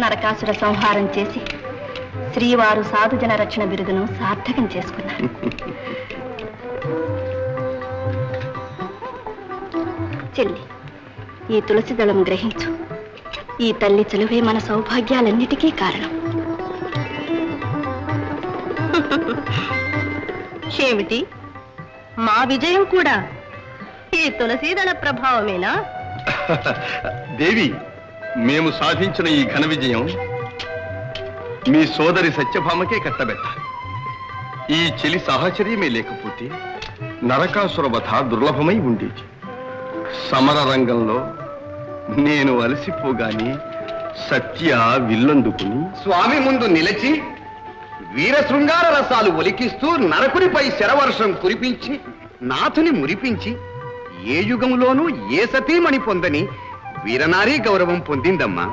నరకాసుర సంహారం చేసి శ్రీవారు సాధుజన రక్షణ బిరుదును సార్థకం చేసుకున్నారు. చెల్లి ఈ తులసి దళం గ్రహించు. ఈ తల్లి చలువే మన సౌభాగ్యాలన్నిటికీ కారణం. ఏమిటి? మా విజయం కూడా ఈ తులసీదళ ప్రభావమేనా? దేవి మేము సాధించిన ఈ ఘన విజయం మీ సోదరి సత్యభామకే కట్టబెట్ట. ఈ చెలి సాహచర్యమే లేకపోతే నరకాసుర వధ దుర్లభమై ఉండేది. సమర రంగంలో నేను అలసిపోగానే సత్య విల్లందుకుని స్వామి ముందు నిలిచి వీర శృంగార రసాలు ఒలికిస్తూ నరకునిపై శరవర్షం కురిపించి నాథుని మురిపించి ఏ యుగంలోనూ ఏ సతీమణి పొందని వీరనారీ గౌరవం పొందిందమ్మా